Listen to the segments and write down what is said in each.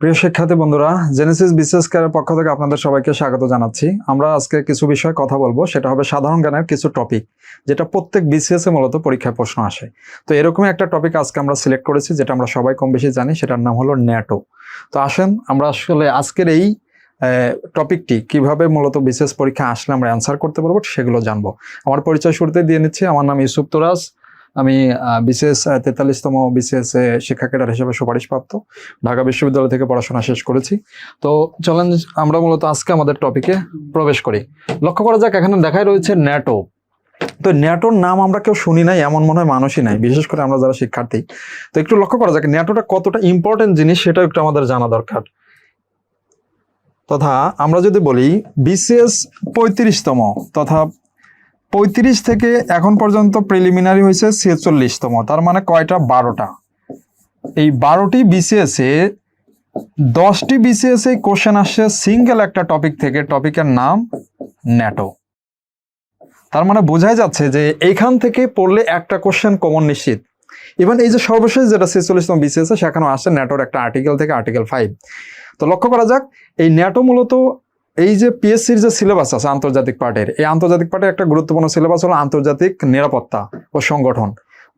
প্রিয় শিক্ষার্থী বন্ধুরা জেনেসিস বিশেষ কেয়ারের পক্ষ থেকে আপনাদের সবাইকে স্বাগত জানাচ্ছি। আমরা আজকে কিছু বিষয়ে কথা বলব, সেটা হবে সাধারণ জ্ঞানের কিছু টপিক যেটা প্রত্যেক বিসিএস মূলত পরীক্ষায় প্রশ্ন আসে। তো এরকমই একটা টপিক আজকে আমরা সিলেক্ট করেছি, যেটা আমরা সবাই কম বেশি জানি, সেটার নাম হলো ন্যাটো তো আসেন, আমরা আসলে আজকের এই টপিকটি কীভাবে মূলত বিশেষ পরীক্ষা আসলে আমরা অ্যান্সার করতে পারব, সেগুলো জানব। আমার পরিচয় শুরুতে দিয়ে নিচ্ছি, আমার নাম ইউসুফ তোরাজ আমি বিশেষ তেতাল্লিশতম এ, শিক্ষা ক্যাডার হিসেবে সুপারিশপ্রাপ্ত। ঢাকা বিশ্ববিদ্যালয় থেকে পড়াশোনা শেষ করেছি। তো চলেন, আমরা মূলত আজকে আমাদের টপিকে প্রবেশ করি। লক্ষ্য করা যাক, এখানে দেখাই রয়েছে ন্যাটো। তো ন্যাটোর নাম আমরা কেউ শুনি নাই, এমন মনে হয় মানুষই নাই, বিশেষ করে আমরা যারা শিক্ষার্থী। তো একটু লক্ষ্য করা যাক, ন্যাটোটা কতটা ইম্পর্টেন্ট জিনিস, সেটাও একটু আমাদের জানা দরকার। তথা আমরা যদি বলি বিসিএস পঁয়ত্রিশতম তথা পঁয়ত্রিশ থেকে এখন পর্যন্ত প্রিলিমিনারি হয়েছে ছেচল্লিশতম, তার মানে কয়টা? বারোটা। এই বারোটি বিসিএস দশটি বিসিএস এই কোশ্চেন আসছে সিঙ্গেল একটা টপিক থেকে টপিকের নাম ন্যাটো তার মানে বোঝাই যাচ্ছে যে এইখান থেকে পড়লে একটা কোশ্চেন কমন নিশ্চিত। ইভেন এই যে সর্বশেষ যেটা ছেচল্লিশতম বিসিএস সেখানেও আসছে ন্যাটোর একটা আর্টিকেল থেকে আর্টিকেল ফাইভ তো লক্ষ্য করা যাক, এই ন্যাটো মূলত এই যে পিএসসির যে সিলেবাস আছে আন্তর্জাতিক পার্টের, এই আন্তর্জাতিক পার্টের একটা গুরুত্বপূর্ণ সিলেবাস হলো আন্তর্জাতিক নিরাপত্তা ও সংগঠন।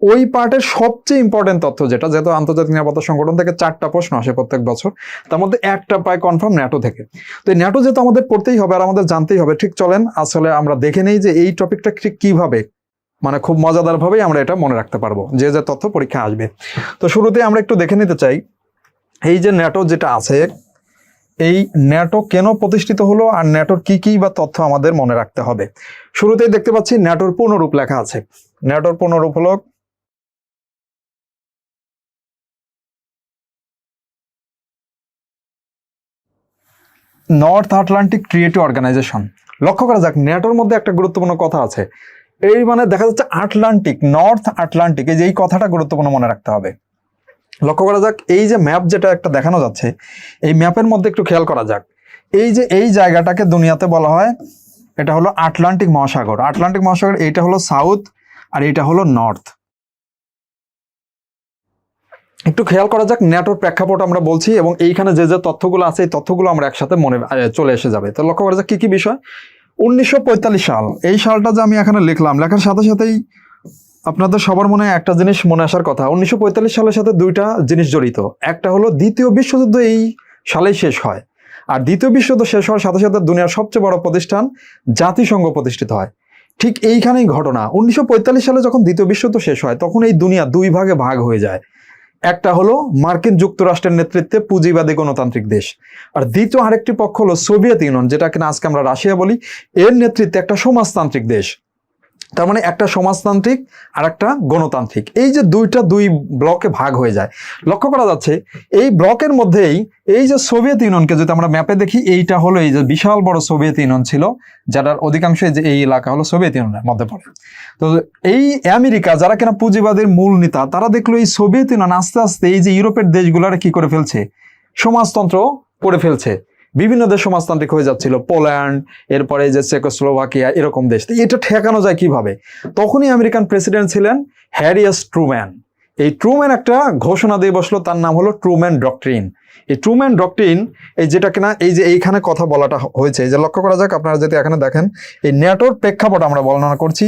ওই পার্টের সবচেয়ে ইম্পর্টেন্ট তথ্য যেটা, যেহেতু আন্তর্জাতিক নিরাপত্তা সংগঠন থেকে চারটা প্রশ্ন আসে প্রত্যেক বছর, তার মধ্যে একটা পায় কনফার্ম ন্যাটো থেকে। তো এই ন্যাটো যেহেতু আমাদের পড়তেই হবে আর আমাদের জানতেই হবে, ঠিক চলেন, আসলে আমরা দেখে নেই যে এই টপিকটা ঠিক কীভাবে মানে খুব মজাদারভাবেই আমরা এটা মনে রাখতে পারব, যে যে তথ্য পরীক্ষা আসবে। তো শুরুতে আমরা একটু দেখে নিতে চাই, এই যে ন্যাটো যেটা আছে এই ন্যাটো কেন প্রতিষ্ঠিত হলো আর ন্যাটোর কি কি বা তথ্য আমাদের মনে রাখতে হবে? শুরুতেই দেখতে পাচ্ছি ন্যাটোর পূর্ণরূপ লেখা আছে। ন্যাটোর পূর্ণরূপ হলো নর্থ আটলান্টিক ক্রিয়েটিভ অর্গানাইজেশন লক্ষ্য করা যাক, ন্যাটোর মধ্যে একটা গুরুত্বপূর্ণ কথা আছে। এই মানে দেখা যাচ্ছে আটলান্টিক নর্থ আটলান্টিক এই যে এই কথাটা গুরুত্বপূর্ণ মনে রাখতে হবে। লক্ষ্য করা যাক, এই যে ম্যাপ যেটা একটা দেখানো যাচ্ছে, এই ম্যাপের মধ্যে একটু খেয়াল করা যাক। এই যে এই জায়গাটাকে দুনিয়াতে বলা হয়, এটা হলো আটলান্টিক মহাসাগর। আটলান্টিক মহাসাগর, এইটা হলো সাউথ আর এইটা হলো নর্থ। একটু খেয়াল করা যাক, ন্যাটোর প্রেক্ষাপট আমরা বলছি এবং এইখানে যে যে তথ্যগুলো আছে, এই তথ্যগুলো আমরা একসাথে মনে চলে এসে যাবে। তো লক্ষ্য করা যাক, কি কি বিষয়? উনিশশো পঁয়তাল্লিশ সাল, এই সালটা যে আমি এখানে লিখলাম, লেখার সাথে সাথেই আপনাদের সবার মনে একটা জিনিস মনে আসার কথা। উনিশশো পঁয়তাল্লিশ সালের সাথে দুইটা জিনিস জড়িত। একটা হলো, দ্বিতীয় বিশ্বযুদ্ধ এই সালেই শেষ হয়। আর দ্বিতীয় বিশ্বযুদ্ধ শেষ হওয়ার সাথে সাথে দুনিয়ার সবচেয়ে বড় প্রতিষ্ঠান জাতিসংঘ প্রতিষ্ঠিত হয়। ঠিক এইখানেই ঘটনা। উনিশশো পঁয়তাল্লিশ সালে যখন দ্বিতীয় বিশ্বযুদ্ধ শেষ হয়, তখন এই দুনিয়া দুই ভাগে ভাগ হয়ে যায়। একটা হলো, মার্কিন যুক্তরাষ্ট্রের নেতৃত্বে পুঁজিবাদী গণতান্ত্রিক দেশ। আর দ্বিতীয় আরেকটি পক্ষ হলো সোভিয়েত ইউনিয়ন যেটা কিনা আজকে আমরা রাশিয়া বলি। এর নেতৃত্বে একটা সমাজতান্ত্রিক দেশ। তার মানে একটা সমাজতান্ত্রিক আর একটা গণতান্ত্রিক। এই যে দুইটা দুই ব্লকে ভাগ হয়ে যায়। লক্ষ্য করা যাচ্ছে, এই ব্লকের মধ্যেই এই যে সোভিয়েত ইউনিয়নকে যদি আমরা ম্যাপে দেখি, এইটা হলো এই যে বিশাল বড় সোভিয়েত ইউনিয়ন ছিল, যার অধিকাংশ যে এই এলাকা হলো সোভিয়েত ইউনিয়নের মধ্যে পড়ে। তো এই আমেরিকা, যারা কিনা পুঁজিবাদের মূল নেতা, তারা দেখল এই সোভিয়েত ইউনিয়ন আস্তে আস্তে এই যে ইউরোপের দেশগুলারে কি করে ফেলছে? সমাজতন্ত্র করে ফেলছে। বিভিন্ন দেশ সমাজতান্ত্রিক হয়ে যাচ্ছিল, পোল্যান্ড, এরপরে যে চেকোস্লোভাকিয়া, এরকম দেশ। এটা ঠেকানো যায় কীভাবে? তখনই আমেরিকান প্রেসিডেন্ট ছিলেন হ্যারিয়াস ট্রুম্যান। এই ট্রুম্যান একটা ঘোষণা দিয়ে বসল, তার নাম হলো ট্রুম্যান ডক্ট্রিন। এই ট্রুম্যান ডক্ট্রিন, এই যেটা কিনা এই যে এইখানে কথা বলাটা হয়েছে যে লক্ষ্য করা যাক, আপনারা যদি এখানে দেখেন, এই ন্যাটোর প্রেক্ষাপট আমরা বর্ণনা করছি।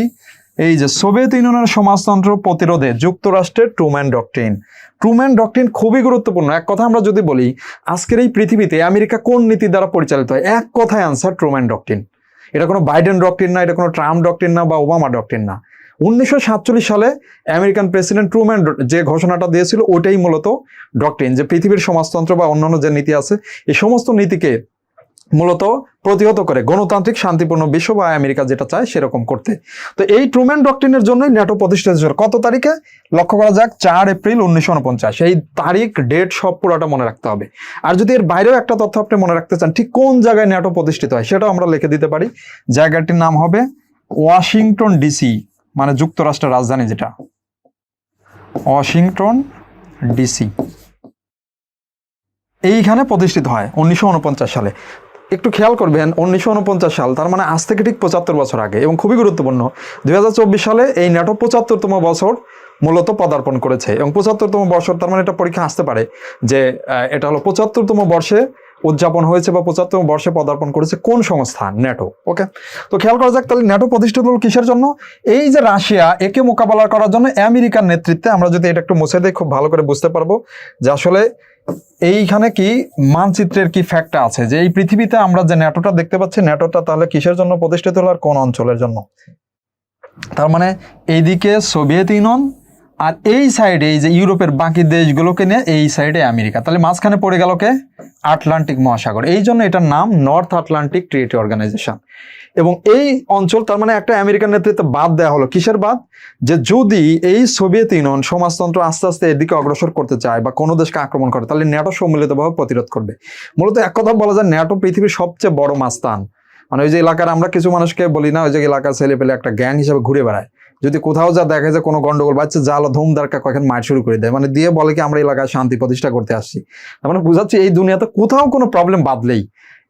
এই যে সোভিয়েত ইউনিয়নের সমাজতন্ত্র প্রতিরোধে যুক্তরাষ্ট্রের ট্রুম্যান ডক্ট্রিন। ট্রুম্যান ডক্ট্রিন খুবই গুরুত্বপূর্ণ। এক কথা আমরা যদি বলি, আজকের এই পৃথিবীতে আমেরিকা কোন নীতি দ্বারা পরিচালিত হয়? এক কথায় আনসার ট্রুম্যান ডক্ট্রিন। এটা কোনো বাইডেন ডক্ট্রিন না, এটা কোনো ট্রাম্প ডক্ট্রিন না বা ওবামা ডক্ট্রিন না। উনিশশো সাতচল্লিশ সালে আমেরিকান প্রেসিডেন্ট ট্রুম্যান যে ঘোষণাটা দিয়েছিল ওটাই মূলত ডক্ট্রিন। যে পৃথিবীর সমাজতন্ত্র বা অন্যান্য যে নীতি আছে, এই সমস্ত নীতিকে মূলত প্রতিহত করে গণতান্ত্রিক শান্তিপূর্ণ বিশ্ব বা আমেরিকা যেটা চায় সেরকম করতে। তো এই ট্রুম্যান ডক্ট্রিনের জন্যই ন্যাটো প্রতিষ্ঠিত ছিল কত তারিখে? লক্ষ্য করা যাক, চার এপ্রিল উনিশশো উনপঞ্চাশ। এই তারিখ, ডেট সব পুরোটা মনে রাখতে হবে। আর যদি এর বাইরেও একটা তথ্য আপনি মনে রাখতে চান, ঠিক কোন জায়গায় ন্যাটো প্রতিষ্ঠিত হয় সেটাও আমরা লিখে দিতে পারি। জায়গাটির নাম হবে ওয়াশিংটন ডিসি মানে যুক্তরাষ্ট্রের রাজধানী যেটা। Washington DC. এইখানে প্রতিষ্ঠিত হয় উনিশশো উনপঞ্চাশ সালে। একটু খেয়াল করবেন উনিশশো উনপঞ্চাশ সাল, তার মানে আজ থেকে ঠিক পঁচাত্তর বছর আগে এবং খুবই গুরুত্বপূর্ণ। দুই সালে এই ন্যাটো পঁচাত্তরতম বছর মূলত পদার্পণ করেছে এবং পঁচাত্তরতম বছর, তার মানে এটা পরীক্ষা আসতে পারে যে এটা হলো পঁচাত্তরতম বর্ষে উদযাপন হয়েছে বা পঁচাত্তর বর্ষে পদার্পণ করেছে কোন সংস্থা? NATO, okay? তো খেয়াল করা যাক তাহলে ন্যাটো প্রতিষ্ঠিত হলো কিসের জন্য? এই যে রাশিয়া, একে মোকাবেলা করার জন্য আমেরিকার নেতৃত্বে আমরা যদি এটা একটু মুছে দিই, খুব ভালো করে বুঝতে পারব যে আসলে এইখানে কি মানচিত্রের কি ফ্যাক্টটা আছে? যে এই পৃথিবীতে আমরা যে ন্যাটোটা দেখতে পাচ্ছি, ন্যাটোটা তাহলে কিসের জন্য প্রতিষ্ঠিত হলো আর কোন অঞ্চলের জন্য? তার মানে এইদিকে সোভিয়েত ইউনিয়ন আর এই সাইডে এই যে ইউরোপের বাকি দেশগুলোকে নিয়ে এই সাইডে আমেরিকা। তাহলে মাঝখানে পড়ে গেল কে? আটলান্টিক মহাসাগর। এই জন্য এটার নাম নর্থ আটলান্টিক ট্রিটি অর্গানাইজেশন এবং এই অঞ্চল, তার মানে একটা আমেরিকান নেতৃত্বে বাদ দেওয়া হলো। কিসের বাদ? যে যদি এই সোভিয়েত ইউনিয়ন সমাজতন্ত্র আস্তে আস্তে এদিকে অগ্রসর করতে চায় বা কোনো দেশকে আক্রমণ করে, তাহলে ন্যাটো সম্মিলিতভাবে প্রতিরোধ করবে। মূলত এক কথা বলা যায়, ন্যাটো পৃথিবীর সবচেয়ে বড় মাস্তান। মানে ওই যে এলাকার, আমরা কিছু মানুষকে বলি না, ওই যে এলাকার ছেলে পেলে একটা গ্যাং হিসেবে ঘুরে বেড়ায়। যদি কোথাও যা দেখা যায় কোনো গন্ডগোল বাচ্চা জাল ধুম দারকা কখন মার শুরু করে দেয় মানে দিয়ে বলে কি আমরা এলাকায় শান্তি প্রতিষ্ঠা করতে আসছি। তার মানে বুঝাচ্ছি এই দুনিয়াতে কোথাও কোনো প্রবলেম বাদলেই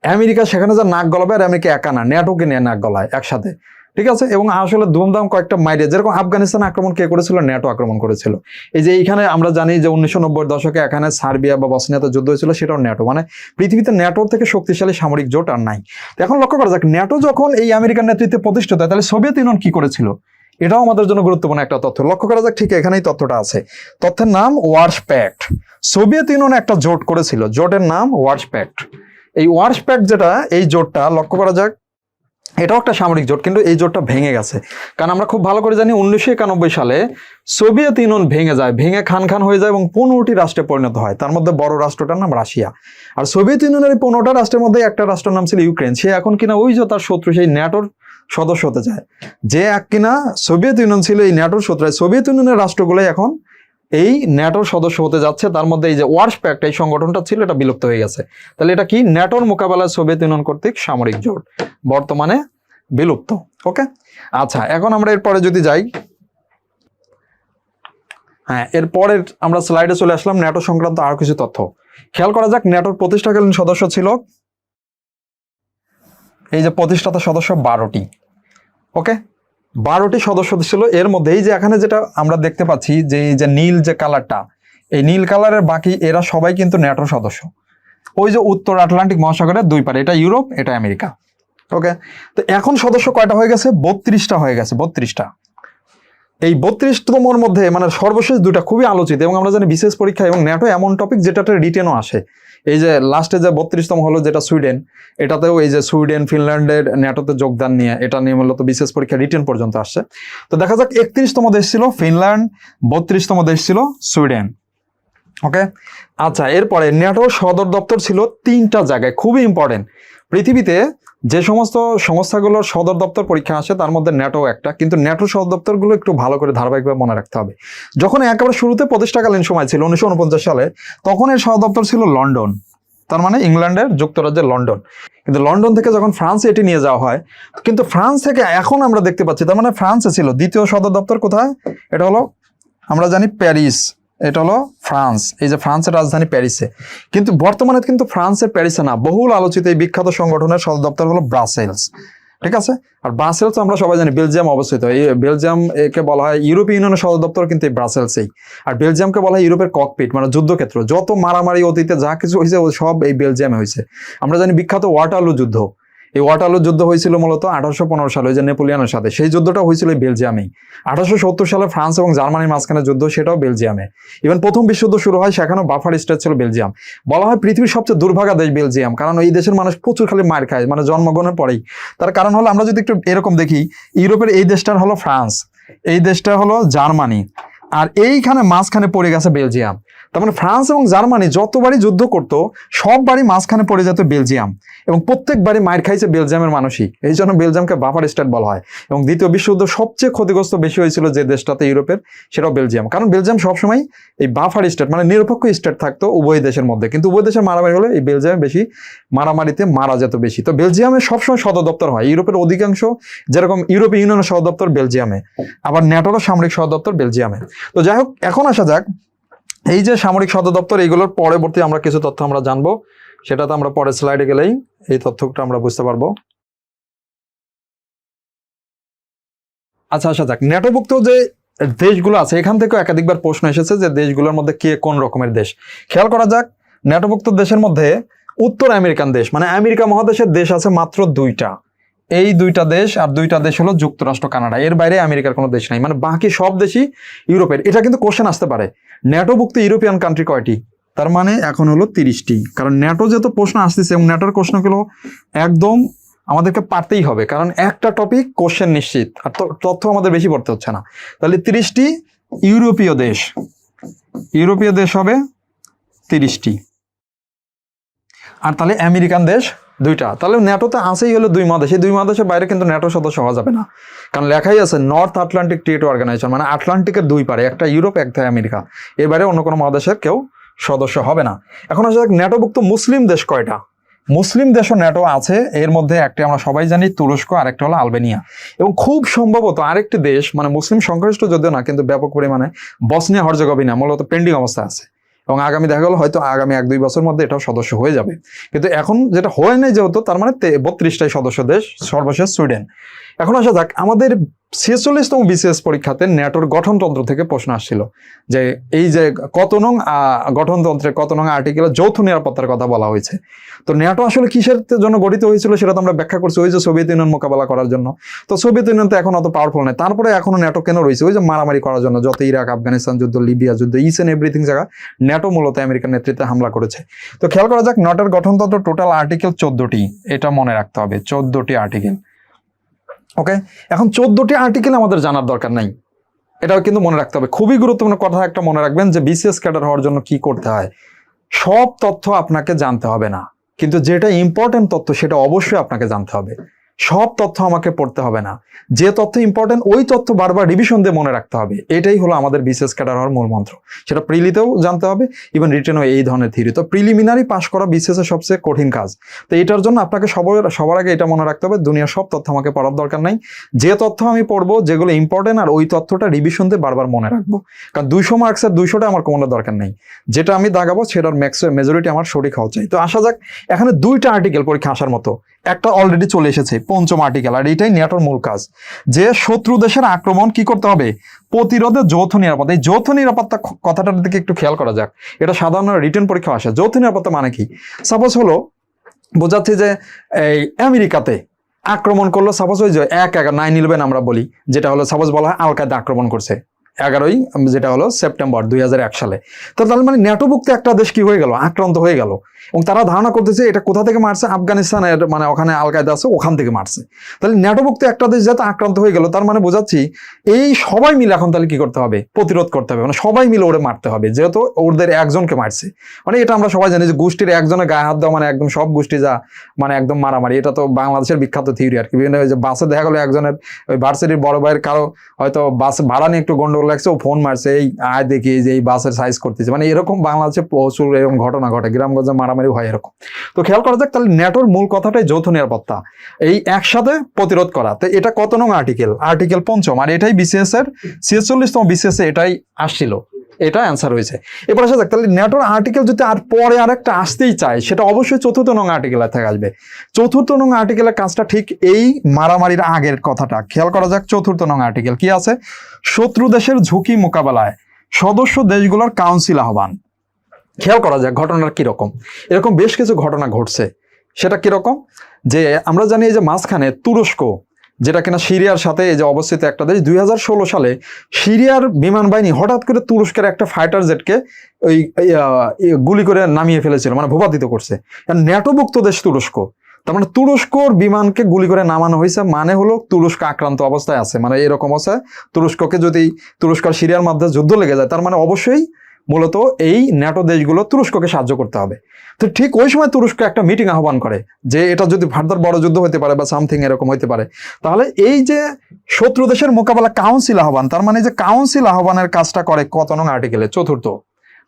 আমেরিকা সেখানে যা নাক গলাবে আর আমেরিকা একা না ন্যাটোকে নিয়ে নাক গলায় একসাথে। ঠিক আছে? এবং আসলে ধুমধাম কয়েকটা মাইরে যেরকম আফগানিস্তান আক্রমণ কে করেছিল? ন্যাটো আক্রমণ করেছিল। এই যে এইখানে আমরা জানি যে উনিশশো নব্বই দশকে এখানে সার্বিয়া বা বসনিয়াতে যুদ্ধ হয়েছিল, সেটাও ন্যাটো মানে পৃথিবীতে ন্যাটোর থেকে শক্তিশালী সামরিক জোট আর নাই। এখন লক্ষ্য করা যাক ন্যাটো যখন এই আমেরিকার নেতৃত্বে প্রতিষ্ঠিত হয়, তাহলে সোভিয়েত ইউনিয়ন কি করেছিল? এটাও আমাদের জন্য গুরুত্বপূর্ণ একটা তথ্য। লক্ষ্য করা যাক, ঠিক এখানেই তথ্যটা আছে। তথ্যের নাম ওয়ার্স প্যাক্ট। সোভিয়েত ইউনিয়ন একটা জোট করেছিল, জোটের নাম ওয়ার্স প্যাক্ট। এই ওয়ার্স প্যাক্ট যেটা, এই জোটটা, লক্ষ্য করা যাক, এটাও একটা সামরিক জোট, কিন্তু এই জোটটা ভেঙে গেছে। কারণ আমরা খুব ভালো করে জানি উনিশশো একানব্বই সালে সোভিয়েত ইউনিয়ন ভেঙে যায়, ভেঙে খান খান হয়ে যায় এবং পনেরোটি রাষ্ট্রে পরিণত হয়। তার মধ্যে বড় রাষ্ট্রটার নাম রাশিয়া। আর সোভিয়েত ইউনিয়নের পনেরোটা রাষ্ট্রের মধ্যে একটা রাষ্ট্রের নাম ছিল ইউক্রেন। সে এখন কিনা ওই যে তার শত্রু, সেই ন্যাটোর সদস্য হতে চায়। যে এক কিনা সোভিয়েত ইউনিয়ন ছিল এই ন্যাটোর শত্রু। সোভিয়েত ইউনিয়নের রাষ্ট্রগুলোই এখন এই ন্যাটোর সদস্য হতে যাচ্ছে, তার মধ্যে এই যে ওয়ার্স প্যাক্ট, এই সংগঠনটা ছিল, এটা বিলুপ্ত হয়ে গেছে। তাহলে এটা কি? ন্যাটোর মোকাবেলায় সোভিয়েত ইউনিয়ন কর্তৃক সামরিক জোট। বর্তমানে বিলুপ্ত, ওকে? আচ্ছা এখন আমরা এরপরে যদি যাই হ্যাঁ এরপরের আমরা স্লাইডে চলে আসলাম ন্যাটো সংক্রান্ত আরও কিছু তথ্য। খেয়াল করা যাক ন্যাটোর প্রতিষ্ঠাকালীন সদস্য ছিল এই যে প্রতিষ্ঠাতা সদস্য বারোটি, ওকে? বারোটি সদস্য ছিল। এর মধ্যে এই যে এখানে যেটা আমরা দেখতে পাচ্ছি, যে এই যে নীল যে কালারটা, এই নীল কালারের বাকি এরা সবাই কিন্তু ন্যাটোর সদস্য। ওই যে উত্তর আটলান্টিক মহাসাগরের দুই পারে, এটা ইউরোপ, এটা আমেরিকা। ওকে? তো এখন সদস্য কয়টা হয়ে গেছে? বত্রিশটা হয়ে গেছে, বত্রিশটা। এই বত্রিশতমর মধ্যে মানে সর্বশেষ দুটা খুবই আলোচিত এবং আমরা জানি বিশেষ পরীক্ষা এবং ন্যাটো এমন টপিক যেটাতে রিটেনও আসে। এই যে লাস্টে যে বত্রিশতম হলো যেটা সুইডেন, এটাতেও এই যে সুইডেন, ফিনল্যান্ডের ন্যাটোতে যোগদান নিয়ে এটা নিয়ে মূলত বিশেষ পরীক্ষা রিটেন পর্যন্ত আসছে। তো দেখা যাক একত্রিশতম দেশ ছিল ফিনল্যান্ড, বত্রিশতম দেশ ছিল সুইডেন। ওকে আচ্ছা এরপরে ন্যাটোর সদর দপ্তর ছিল তিনটা জায়গায়, খুবই ইম্পর্টেন্ট পৃথিবীতে যে সমস্ত সংস্থাগুলোর সদর দপ্তর পরীক্ষা আসে, তার মধ্যে ন্যাটো একটা। কিন্তু ন্যাটো সদর দপ্তরগুলো একটু ভালো করে ধারাবাহিকভাবে মনে রাখতে হবে। যখন একেবারে শুরুতে প্রতিষ্ঠাকালীন সময় ছিল, উনিশশো উনপঞ্চাশ সালে, তখন এর সদর দপ্তর ছিল লন্ডন। তার মানে ইংল্যান্ডের যুক্তরাজ্যের লন্ডন। কিন্তু লন্ডন থেকে যখন ফ্রান্সে এটি নিয়ে যাওয়া হয়, কিন্তু ফ্রান্স থেকে এখন আমরা দেখতে পাচ্ছি, তার মানে ফ্রান্সে ছিল দ্বিতীয় সদর দপ্তর কোথায়? এটা হলো, আমরা জানি প্যারিস। এটা হলো ফ্রান্স। এই যে ফ্রান্সের রাজধানী প্যারিসে। কিন্তু বর্তমানে কিন্তু ফ্রান্সের প্যারিসে না, বহুল আলোচিত এই বিখ্যাত সংগঠনের সদর দপ্তর হলো ব্রাসেলস। ঠিক আছে? আর ব্রাসেলস আমরা সবাই জানি, বেলজিয়াম অবস্থিত। এই বেলজিয়াম একে বলা হয় ইউরোপীয় ইউনিয়নের সদর দপ্তর, কিন্তু এই ব্রাসেলসেই। আর বেলজিয়ামকে বলা হয় ইউরোপের ককপিট মানে যুদ্ধক্ষেত্র। যত মারামারি অতীতে যা কিছু হয়েছে সব এই বেলজিয়ামে হয়েছে। আমরা জানি বিখ্যাত ওয়াটারলু যুদ্ধ। এই ওয়াটারলু যুদ্ধ হয়েছিল মূলত আঠারোশো পনেরো সালে যে নেপোলিয়ানের সাথে। সেই যুদ্ধটা হয়েছিল বেলজিয়ামেই। আঠারোশো সত্তর সালে ফ্রান্স এবং জার্মানির মাঝখানে যুদ্ধ, সেটাও বেলজিয়ামে। ইভেন প্রথম বিশ্বযুদ্ধ শুরু হয় সেখানেও বাফার স্টেট ছিল বেলজিয়াম। বলা হয় পৃথিবীর সবচেয়ে দুর্ভাগা দেশ বেলজিয়াম, কারণ এই দেশের মানুষ প্রচুর খালি মার খায় মানে জন্মগ্রহণের পরেই। তার কারণ হলো, আমরা যদি একটু এরকম দেখি, ইউরোপের এই দেশটার হলো ফ্রান্স, এই দেশটা হলো জার্মানি, আর এইখানে মাঝখানে পড়ে গেছে বেলজিয়াম। তার মানে ফ্রান্স এবং জার্মানি যতবারই যুদ্ধ করতো, সববারই মাঝখানে পড়ে যেত বেলজিয়াম। এবং প্রত্যেকবারই মায়ের খাইছে বেলজিয়ামের মানুষই এই জন্য বেলজিয়ামকে বাফার স্টেট বলা হয়। এবং দ্বিতীয় বিশ্বযুদ্ধ সবচেয়ে ক্ষতিগ্রস্ত বেশি হয়েছিল যে দেশটাতে ইউরোপের, সেটাও বেলজিয়াম। কারণ বেলজিয়াম সবসময় এই বাফার স্টেট মানে নিরপেক্ষ স্টেট থাকতো উভয় দেশের মধ্যে। কিন্তু উভয় দেশের মারামারি হলে এই বেলজিয়ামে বেশি মারামারিতে মারা যেত বেশি। তো বেলজিয়ামে সবসময় সদর দপ্তর হয়। ইউরোপের অধিকাংশ যেরকম ইউরোপীয় ইউনিয়নের সদর দপ্তর বেলজিয়ামে। আবার ন্যাটোরও সামরিক সদর দপ্তর বেলজিয়ামে। তো যাই হোক, এখন আসা যাক এই যে সামরিক সদর দপ্তর এইগুলোর পরবর্তী আমরা কিছু তথ্য আমরা জানব। সেটা তো আমরা পরের স্লাইডে গেলেই এই তথ্যটা আমরা বুঝতে পারব। আচ্ছা আচ্ছা যাক। নেটোভুক্ত যে দেশগুলো আছে, এখান থেকেও একাধিকবার প্রশ্ন এসেছে যে দেশগুলোর মধ্যে কে কোন রকমের দেশ। খেয়াল করা যাক, নেটোভুক্ত দেশের মধ্যে উত্তর আমেরিকান দেশ মানে আমেরিকা মহাদেশের দেশ আছে মাত্র দুইটা। এই দুইটা দেশ আর দুইটা দেশ হলো যুক্তরাষ্ট্র, কানাডা। এর বাইরে আমেরিকার কোনো দেশ নাই। মানে বাকি সব দেশই ইউরোপের। এটা কিন্তু কোশ্চেন আসতে পারে। ন্যাটোভুক্ত ইউরোপিয়ান কান্ট্রি কয়টি? তার মানে এখন হলো তিরিশটি। কারণ ন্যাটো যেহেতু প্রশ্ন আসতেছে এবং ন্যাটোর প্রশ্নগুলো একদম আমাদেরকে পারতেই হবে। কারণ একটা টপিক কোশ্চেন নিশ্চিত। আর তথ্য আমাদের বেশি পড়তে হচ্ছে না। তাহলে তিরিশটি ইউরোপীয় দেশ। ইউরোপীয় দেশ হবে তিরিশটি। আর তাহলে আমেরিকান দেশ দুইটা। তাহলে ন্যাটোতে আসেই হলো দুই মহাদেশ। এই দুই মহাদেশের বাইরে কিন্তু ন্যাটো সদস্য হওয়া যাবে না। কারণ লেখাই আছে নর্থ আটলান্টিক ট্রেড অর্গানাইজেশন মানে আটলান্টিকের দুই পারে, একটা ইউরোপ একটা আমেরিকা। এর বাইরে অন্য কোনো মহাদেশের কেউ সদস্য হবে না। এখন আসলে ন্যাটোভুক্ত মুসলিম দেশ কয়টা? মুসলিম দেশও ন্যাটো আছে, এর মধ্যে একটি আমরা সবাই জানি, তুরস্ক আর একটা হলো আলবেনিয়া। এবং খুব সম্ভবত আরেকটি দেশ মানে মুসলিম সংখ্যাগরিষ্ঠ যদিও না, কিন্তু ব্যাপক পরিমাণে বসনিয়া হর্জগোভিনা মূলত পেন্ডিং অবস্থা আছে। এবং আগামী দেখা গেল হয়তো আগামী এক দুই বছর মধ্যে এটাও সদস্য হয়ে যাবে। কিন্তু এখন যেটা হয় নাই যেহেতু, তার মানে বত্রিশটাই সদস্য দেশ, সর্বশেষ সুইডেন। এখন আসা যাক, আমাদের ছেচল্লিশতম বিসিএস পরীক্ষাতে ন্যাটোর গঠনতন্ত্র থেকে প্রশ্ন আসছিল যে এই যে কত নং গঠনতন্ত্রে কত নং আর্টিকেলে যৌথ নিরাপত্তার কথা বলা হয়েছে। তো ন্যাটো আসলে কিসের জন্য গঠিত হয়েছিল সেটা তো আমরা ব্যাখ্যা করছি ওই যে সোভিয়েত ইউনিয়ন মোকাবেলা করার জন্য। তো সোভিয়েত ইউনিয়ন তো এখন অত পাওয়ারফুল নেই তারপরে এখনও ন্যাটো কেন রয়েছে? ওই যে মারামারি করার জন্য, যত ইরাক, আফগানিস্তান যুদ্ধ, লিবিয়া যুদ্ধ ইস এন্ড এভরিথিং জায়গা, ন্যাটো মূলত আমেরিকার নেতৃত্বে হামলা করেছে। তো খেয়াল করা যাক নটের গঠনতন্ত্র টোটাল আর্টিকেল চোদ্দটি। এটা মনে রাখতে হবে, চোদ্দটি আর্টিকেল ওকে এখন চোদ্দটি আর্টিকেল আমাদের জানার দরকার নাই। এটাও কিন্তু মনে রাখতে হবে। খুবই গুরুত্বপূর্ণ কথা একটা মনে রাখবেন যে বিসিএস ক্যাডার হওয়ার জন্য কি করতে হয়? সব তথ্য আপনাকে জানতে হবে না। কিন্তু যেটা ইম্পর্টেন্ট তথ্য সেটা অবশ্যই আপনাকে জানতে হবে। সব তথ্য আমাকে পড়তে হবে না। যে তথ্য ইম্পর্টেন্ট ওই তথ্য বারবার রিভিশন দিয়ে মনে রাখতে হবে। এটাই হলো আমাদের বিশেষ ক্যাডার হওয়ার মূল মন্ত্র। সেটা প্রিলিতেও জানতে হবে ইভেন রিটেনও এই ধরনের থিরি তো প্রিলিমিনারি পাশ করা বিসিএসের সবচেয়ে কঠিন কাজ। তো এটার জন্য আপনাকে সবার সবার আগে এটা মনে রাখতে হবে, দুনিয়ার সব তথ্য আমাকে পড়ার দরকার নাই। যে তথ্য আমি পড়ব, যেগুলো ইম্পর্টেন্ট আর ওই তথ্যটা রিভিশন দিয়ে বারবার মনে রাখব। কারণ দুইশো মার্কসের দুইশোটা আমার কোনো দরকার নেই। যেটা আমি দাগাবো, সেটার ম্যাক্স মেজরিটি আমার সঠিক হওয়া চাই তো আসা যাক, এখানে দুইটা আর্টিকেল পরীক্ষা আসার মতো। একটা অলরেডি চলে এসেছে, পঞ্চম আর্টিকেল আর এটাই নেটোর মূল কাজ। যে শত্রু দেশের আক্রমণ কি করতে হবে? প্রতিরোধে যৌথ নিরাপত্তা। এই যৌথ নিরাপত্তা কথাটার দিকে একটু খেয়াল করা যাক। এটা সাধারণ রিটার্ন পরীক্ষা আসে। যৌথ নিরাপত্তা মানে কি? সাপোজ হলো, বোঝাচ্ছে যে এই আমেরিকাতে আক্রমণ করল সাপোজ ওই যে এক এগারো নাইন ইলেভেন আমরা বলি, যেটা হলো সাপোজ বলা হয় আল কায়দা আক্রমণ করছে। এগারোই যেটা হলো সেপ্টেম্বর দুই সালে। তো তাহলে মানে ন্যাটোভুক্ত একটা দেশ কি হয়ে গেল? আক্রান্ত হয়ে গেল। এবং তারা ধারণা করতেছে এটা কোথা থেকে মারছে? আফগানিস্তানের মানে ওখানে আল কায়দা আছে, ওখান থেকে মারছে। তাহলে ন্যাটোভুক্ত একটা দেশ যাতে আক্রান্ত হয়ে গেল, তার মানে বোঝাচ্ছি এই সবাই মিলে এখন তাহলে কি করতে হবে? প্রতিরোধ করতে হবে। মানে সবাই মিলে ওরে মারতে হবে, যেহেতু ওদের একজনকে মারছে। মানে এটা আমরা সবাই জানি যে গোষ্ঠীর একজনের গায়ে হাত দেওয়া মানে একদম সব গোষ্ঠী যা মানে একদম মারামারি। এটা তো বাংলাদেশের বিখ্যাত থিওরি আর কি। বিভিন্ন যে বাসে দেখা গেলো একজনের, ওই ভার্সিটির বড় ভাইয়ের কারও হয়তো বাস ভাড়া নিয়ে একটু গন্ডগোল লাগছে, ও ফোন মারছে, এই, আয় দেখি যে এই বাসের সাইজ করতেছে। মানে এরকম বাংলাদেশে প্রচুর এরকম ঘটনা ঘটে, গ্রামগঞ্জে মারামারি হয় এরকম। তো খেয়াল করা যাক, তাহলে ন্যাটোর মূল কথাটাই যৌথ নিরাপত্তা। এই একসাথে প্রতিরোধ করা। তো এটা কত নং আর্টিকেল আর্টিকেল পঞ্চম। আর এটাই বিসিএস এর ছেচল্লিশতম বিসিএস এটাই আসছিল। এটা অ্যান্সার হয়েছে। এবার আসা যাক, তাহলে ন্যাটোর আর্টিকেল যদি আর পরে আর একটা আসতেই চায়, সেটা অবশ্যই চতুর্থ নং আর্টিকেল থেকে আসবে। চতুর্থ নং আর্টিকেলের কাজটা ঠিক এই মারামারির আগের কথাটা। খেয়াল করা যাক, চতুর্থ নং আর্টিকেল কি আছে? শত্রু দেশের ঝুঁকি মোকাবেলায় সদস্য দেশগুলোর কাউন্সিল আহ্বান। খেয়াল করা যাক, ঘটনাটা কীরকম। এরকম বেশ কিছু ঘটনা ঘটছে। সেটা কীরকম? যে আমরা জানি যে মাঝখানে তুরস্ক যেটা কিনা সিরিয়ার সাথে এই যে অবস্থিত একটা দেশ, দুই হাজার ষোলো সালে সিরিয়ার বিমান বাহিনী হঠাৎ করে তুরস্কের একটা ফাইটার জেটকে ওই গুলি করে নামিয়ে ফেলেছিল মানে ভূপাতিত করছে। ন্যাটোভুক্ত দেশ তুরস্ক। তার মানে তুরস্কর বিমানকে গুলি করে নামানো হয়েছে মানে হলো তুরস্ক আক্রান্ত অবস্থায় আছে। মানে এরকম অবস্থায় তুরস্ককে যদি তুরস্ক আর সিরিয়ার মধ্যে যুদ্ধ লেগে যায়, তার মানে অবশ্যই মূলত এই ন্যাটো দেশগুলো তুরস্ককে সাহায্য করতে হবে। তো ঠিক ওই সময় তুরস্ক একটা মিটিং আহ্বান করে যে এটা যদি ফার্দার বড় যুদ্ধ হতে পারে বা সামথিং এরকম হতে পারে। তাহলে এই যে শত্রু দেশের মোকাবেলা কাউন্সিল আহ্বান, তার মানে যে কাউন্সিল আহ্বানের কাজটা করে কত নং আর্টিকেলে চতুর্থ।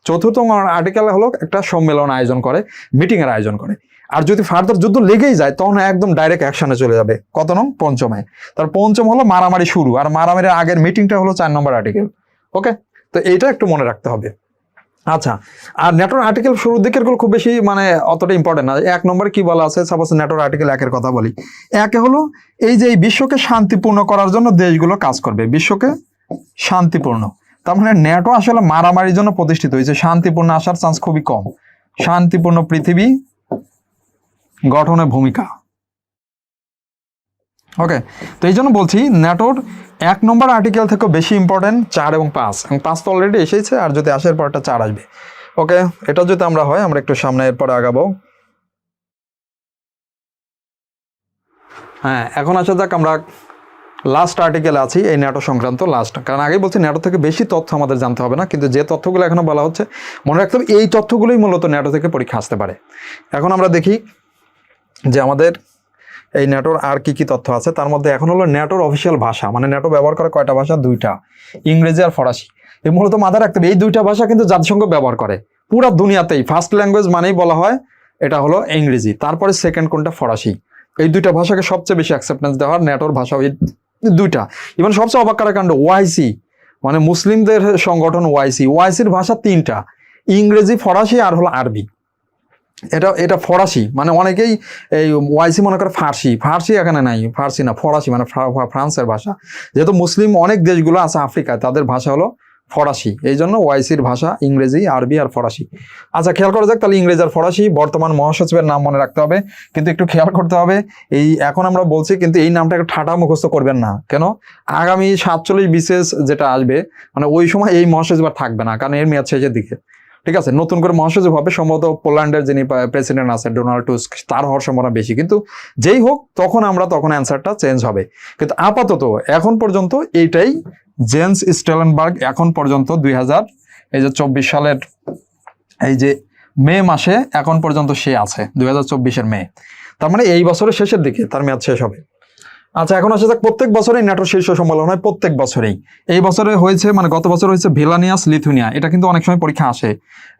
চতুর্থ আর্টিকেল হলো একটা সম্মেলন আয়োজন করে মিটিং এর আয়োজন করে। আর যদি ফার্দার যুদ্ধ লেগেই যায়, তখন একদম ডাইরেক্ট অ্যাকশনে চলে যাবে। কত নং? পঞ্চমে। তার পঞ্চম হলো মারামারি শুরু, আর মারামারির আগের মিটিংটা হলো চার নম্বর আর্টিকেল ওকে তো এইটা একটু মনে রাখতে হবে। আচ্ছা আর নেটোর আর্টিকেল শুরুর দিকের খুব বেশি মানে অতটা ইম্পর্টেন্ট না। এক নম্বরে কি বলা আছে? সাপোজ নেটোর আর্টিকেল একের কথা বলি। একে হলো এই যে এই বিশ্বকে শান্তিপূর্ণ করার জন্য দেশগুলো কাজ করবে। বিশ্বকে শান্তিপূর্ণ। তার মানে নেটো আসলে মারামারির জন্য প্রতিষ্ঠিত হয়েছে। শান্তিপূর্ণ আসার চান্স খুবই কম। শান্তিপূর্ণ পৃথিবী গঠনের ভূমিকা। ওকে তো এই জন্য বলছি ন্যাটোর এক নম্বর আর্টিকেল থেকে বেশি ইম্পর্টেন্ট চার এবং পাঁচ। এবং পাঁচ তো অলরেডি এসেছে, আর যদি আসার পরটা চার আসবে। ওকে এটা যদি আমরা হয়, আমরা একটু সামনে এরপরে আগাবো। হ্যাঁ এখন আসা যাক, আমরা লাস্ট আর্টিকেল আছি, এই ন্যাটো সংক্রান্ত লাস্ট কারণ আগেই বলছি ন্যাটো থেকে বেশি তথ্য আমাদের জানতে হবে না, কিন্তু যে তথ্যগুলো এখনও বলা হচ্ছে, মনে রাখতে হবে, এই তথ্যগুলোই মূলত ন্যাটো থেকে পরীক্ষা আসতে পারে। এখন আমরা দেখি যে আমাদের এই ন্যাটোর আর কি কি তথ্য আছে? তার মধ্যে এখন হলো ন্যাটোর অফিসিয়াল ভাষা। মানে ন্যাটো ব্যবহার করে কয়টা ভাষা? দুইটা। ইংরেজি আর ফরাসি। এই মূলত মাথায় রাখতে হবে, এই দুইটা ভাষা কিন্তু জাতিসংঘ ব্যবহার করে। পুরো দুনিয়াতেই। ফার্স্ট ল্যাঙ্গুয়েজ মানেই বলা হয়, এটা হলো ইংরেজি। তারপরে সেকেন্ড কোনটা? ফরাসি। এই দুইটা ভাষাকে সবচেয়ে বেশি অ্যাকসেপ্টেন্স দেওয়া হয় ন্যাটোর ভাষা। এই দুইটা। ইভেন সবচেয়ে অবাক কাণ্ড? ওয়াইসি মানে মুসলিমদের সংগঠন ওয়াইসি ওয়াইসির ভাষা তিনটা। ইংরেজি, ফরাসি আর হলো আরবি। এটা এটা ফরাসি মানে অনেকেই এই ওয়াইসি মনে করে ফার্সি ফার্সি এখানে নাই, ফার্সি না, ফরাসি মানে ফ্রা- ফ্রা- ফ্রান্সের ভাষা। যেহেতু মুসলিম অনেক দেশগুলো আছে আফ্রিকায়, তাদের ভাষা হলো ফরাসি, এই জন্য ওয়াইসির ভাষা ইংরেজি, আরবি আর ফরাসি। আচ্ছা খেয়াল করা যাক, তাহলে ইংরেজি আর ফরাসি, বর্তমান মহাসচিবের নাম মনে রাখতে হবে। কিন্তু একটু খেয়াল করতে হবে, এই এখন আমরা বলছি, কিন্তু এই নামটা একটু ঠাটা মুখস্থ করবেন না। কেন? আগামী সাতচল্লিশ বিশেষ যেটা আসবে মানে ওই সময় এই মহাসচিব আর থাকবে না, কারণ এর মেয়াদ শেষের দিকে। ঠিক আছে, নতুন করে মহাসচিব হবে, সম্ভবত পোল্যান্ডের যিনি প্রেসিডেন্ট আছে ডোনাল্ড টুস্ক, তার হওয়ার সম্ভাবনা বেশি। কিন্তু যেই হোক, তখন আমরা, তখন অ্যান্সারটা চেঞ্জ হবে। কিন্তু আপাতত এখন পর্যন্ত এইটাই জেন্স স্টেলেনবার্গ, এখন পর্যন্ত দুই হাজার, এই যে চব্বিশ সালের, এই যে মে মাসে, এখন পর্যন্ত সে আছে, দুই হাজার চব্বিশের মে। তার মানে এই বছরের শেষের দিকে, তার মেয়াদ শেষ হবে। আচ্ছা এখন আসা যাক, প্রত্যেক বছরেই ন্যাটো শীর্ষ সম্মেলন হয়, প্রত্যেক বছরেই। এই বছরে হয়েছে মানে গত বছর হয়েছে ভিলানিয়াস লিথুনিয়া। এটা কিন্তু অনেক সময় পরীক্ষা আসে,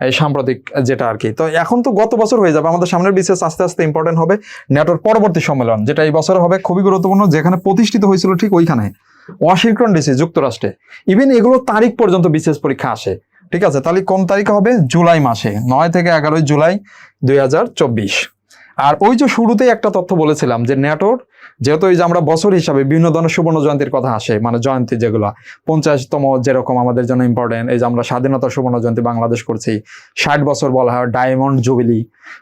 এই সাম্প্রতিক যেটা আর কি তো এখন তো গত বছর হয়ে যাবে, আমাদের সামনের বিশেষ আস্তে আস্তে ইম্পর্টেন্ট হবে ন্যাটোর পরবর্তী সম্মেলন, যেটা এই বছরে হবে খুবই গুরুত্বপূর্ণ, যেখানে প্রতিষ্ঠিত হয়েছিল ঠিক ওইখানে, ওয়াশিংটন ডিসি যুক্তরাষ্ট্রে। ইভেন এগুলো তারিখ পর্যন্ত বিশেষ পরীক্ষা আসে, ঠিক আছে? তাহলে কোন তারিখে হবে? জুলাই মাসে, নয় থেকে এগারোই জুলাই দুই হাজার চব্বিশ। আর ওই যে শুরুতেই একটা তথ্য বলেছিলাম যে ন্যাটোর যেহেতু এই যে আমরা বছর হিসাবে বিভিন্ন ধরনের সুবর্ণ জয়ন্তীর কথা আসে মানে জয়ন্তী যেগুলো, পঞ্চাশতম যেরকম আমাদের জন্য ইম্পর্টেন্ট এই যে আমরা স্বাধীনতা সুবর্ণ জয়ন্তী বাংলাদেশ করছি, ষাট বছর বলা হয় ডায়মন্ড জুবিলি,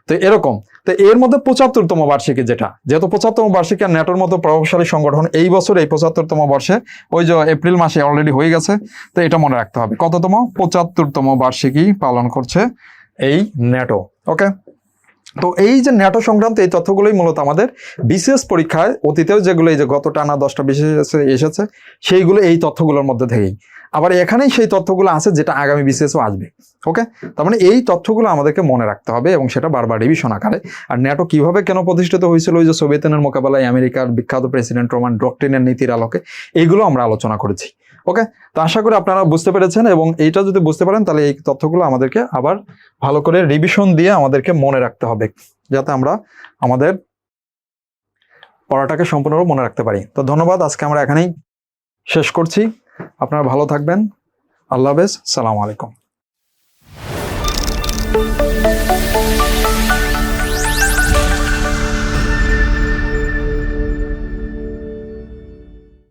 তো এরকম, তো এর মধ্যে পঁচাত্তরতম বার্ষিকী যেটা, যেহেতু পঁচাত্তম বার্ষিকী আর ন্যাটোর মতো প্রভাবশালী সংগঠন এই বছর এই পঁচাত্তরতম বর্ষে, ওই যে এপ্রিল মাসে অলরেডি হয়ে গেছে, তো এটা মনে রাখতে হবে, কততম? পঁচাত্তরতম বার্ষিকী পালন করছে এই ন্যাটো ওকে তো এই যে ন্যাটো সংক্রান্ত এই তথ্যগুলোই মূলত আমাদের বিশেষ পরীক্ষায় অতীতেও যেগুলো এই যে গত টানা দশটা বিশেষ এসেছে, সেইগুলো এই তথ্যগুলোর মধ্যে থেকেই। আবার এখানেই সেই তথ্যগুলো আছে যেটা আগামী বিশেষও আসবে ওকে তার মানে এই তথ্যগুলো আমাদেরকে মনে রাখতে হবে এবং সেটা বারবার রিভিশন আকারে। আর ন্যাটো কীভাবে কেন প্রতিষ্ঠিত হয়েছিল ওই যে সোভিয়েত ইউনিয়নের মোকাবেলায় আমেরিকার বিখ্যাত প্রেসিডেন্ট রোমান ডক্ট্রিনের নীতির আলোকে এইগুলো আমরা আলোচনা করেছি। ওকে তো আশা করি আপনারা বুঝতে পেরেছেন এবং এইটা যদি বুঝতে পারেন, তাহলে এই তথ্যগুলো আমাদেরকে আবার ভালো করে রিভিশন দিয়ে আমাদেরকে মনে রাখতে হবে, যাতে আমরা আমাদের পড়াটাকে সম্পূর্ণরূপে মনে রাখতে পারি। তো ধন্যবাদ, আজকে আমরা এখানেই শেষ করছি। আপনারা ভালো থাকবেন। আল্লাহ হাফেজ, সালাম আলাইকুম।